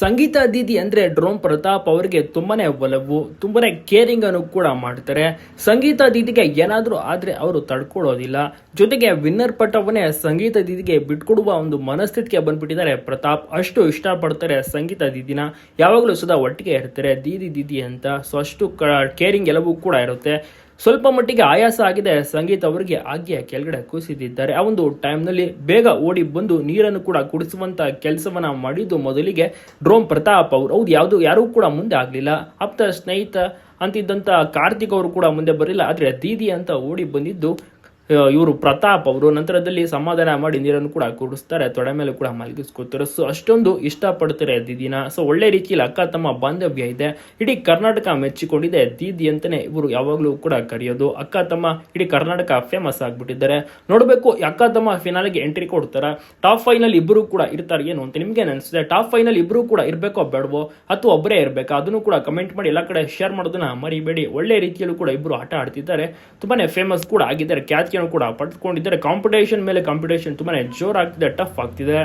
ಸಂಗೀತ ದೀದಿ ಅಂದ್ರೆ ಡ್ರೋನ್ ಪ್ರತಾಪ್ ಅವರಿಗೆ ತುಂಬಾನೇ ಒಲವು, ತುಂಬಾನೇ ಕೇರಿಂಗ್ ಅನ್ನು ಕೂಡ ಮಾಡ್ತಾರೆ. ಸಂಗೀತ ದೀದಿಗೆ ಏನಾದರೂ ಆದರೆ ಅವರು ತಡ್ಕೊಳ್ಳೋದಿಲ್ಲ ಜೊತೆಗೆ ವಿನ್ನರ್ ಪಟ್ಟವನ್ನೇ ಸಂಗೀತ ದೀದಿಗೆ ಬಿಟ್ಕೊಡುವ ಒಂದು ಮನಸ್ಥಿತಿಗೆ ಬಂದ್ಬಿಟ್ಟಿದ್ದಾರೆ ಪ್ರತಾಪ್. ಅಷ್ಟು ಇಷ್ಟಪಡ್ತಾರೆ ಸಂಗೀತ ದೀದಿನ. ಯಾವಾಗಲೂ ಸದಾ ಒಟ್ಟಿಗೆ ಇರ್ತಾರೆ ದೀದಿ ದೀದಿ ಅಂತ. ಸೊ ಅಷ್ಟು ಕೇರಿಂಗ್ ಎಲ್ಲವೂ ಕೂಡ ಇರುತ್ತೆ. ಸ್ವಲ್ಪ ಮಟ್ಟಿಗೆ ಆಯಾಸ ಆಗಿದೆ. ಸಂಗೀತ ಅವರಿಗೆ ಆಗ್ಗೆ ಕೆಳಗಡೆ ಕುಸಿದಿದ್ದಾರೆ. ಆ ಒಂದು ಟೈಮ್ನಲ್ಲಿ ಬೇಗ ಓಡಿ ಬಂದು ನೀರನ್ನು ಕೂಡ ಕುಡಿಸುವಂತ ಕೆಲಸವನ್ನ ಮಾಡಿದ್ದು ಮೊದಲಿಗೆ ಡ್ರೋಮ್ ಪ್ರತಾಪ್ ಅವರು. ಹೌದು, ಯಾವುದು, ಯಾರೂ ಕೂಡ ಮುಂದೆ ಆಗಲಿಲ್ಲ. ಆಪ್ತ ಸ್ನೇಹಿತ ಅಂತಿದ್ದಂತ ಕಾರ್ತಿಕ್ ಅವರು ಕೂಡ ಮುಂದೆ ಬರಲಿಲ್ಲ. ಆದ್ರೆ ದೀದಿ ಅಂತ ಓಡಿ ಬಂದಿದ್ದು ಇವರು ಪ್ರತಾಪ್ ಅವರು ನಂತರದಲ್ಲಿ ಸಮಾಧಾನ ಮಾಡಿ ನೀರನ್ನು ಕೂಡ ಕುಡಿಸ್ತಾರೆ, ತೊಡೆ ಮೇಲೆ ಕೂಡ ಮಲಗಿಸ್ಕೊತಾರೆ ಸೊ ಅಷ್ಟೊಂದು ಇಷ್ಟಪಡ್ತಾರೆ ದಿದಿನ. ಸೊ ಒಳ್ಳೆ ರೀತಿಯಲ್ಲಿ ಅಕ್ಕ ತಮ್ಮ ಬಾಂಧವ್ಯ ಇದೆ. ಇಡೀ ಕರ್ನಾಟಕ ಮೆಚ್ಚಿಕೊಂಡಿದೆ ದೀದಿ ಅಂತಾನೆ ಇವರು ಯಾವಾಗಲೂ ಕೂಡ ಕರೆಯೋದು. ಅಕ್ಕ ತಮ್ಮ ಇಡೀ ಕರ್ನಾಟಕ ಫೇಮಸ್ ಆಗಿಬಿಟ್ಟಿದ್ದಾರೆ. ನೋಡಬೇಕು ಅಕ್ಕ ತಮ್ಮ ಫಿನಾಲಿಗೆ ಎಂಟ್ರಿ ಕೊಡ್ತಾರ? ಟಾಪ್ ಫೈನಲ್ ಇಬ್ಬರು ಕೂಡ ಇರ್ತಾರೆ. ಏನು ಅಂತ ನಿಮಗೆ ಅನಿಸುತ್ತೆ ಟಾಪ್ ಫೈನಲ್ ಇಬ್ಬರು ಕೂಡ ಇರಬೇಕೋ ಬೇಡವೋ? ಅಥವಾ ಒಬ್ಬರೇ ಇರಬೇಕಾ? ಅದನ್ನು ಕೂಡ ಕಮೆಂಟ್ ಮಾಡಿ ಎಲ್ಲ ಕಡೆ ಶೇರ್ ಮಾಡೋದನ್ನ ಮರಿಬೇಡಿ. ಒಳ್ಳೆ ರೀತಿಯಲ್ಲೂ ಕೂಡ ಇಬ್ಬರು ಆಟ ಆಡ್ತಿದ್ದಾರೆ. ತುಂಬಾನೇ ಫೇಮಸ್ ಕೂಡ ಆಗಿದ್ದಾರೆ. ಖ್ಯಾತಿಯನ್ನು ಕೂಡ ಪಡೆದುಕೊಂಡಿದ್ದಾರೆ. ಕಾಂಪಿಟೇಷನ್ ಮೇಲೆ ಕಾಂಪಿಟೇಷನ್ ತುಂಬಾನೇ ಜೋರಾಗ್ತಿದೆ ಟಫ್ ಆಗ್ತಿದೆ.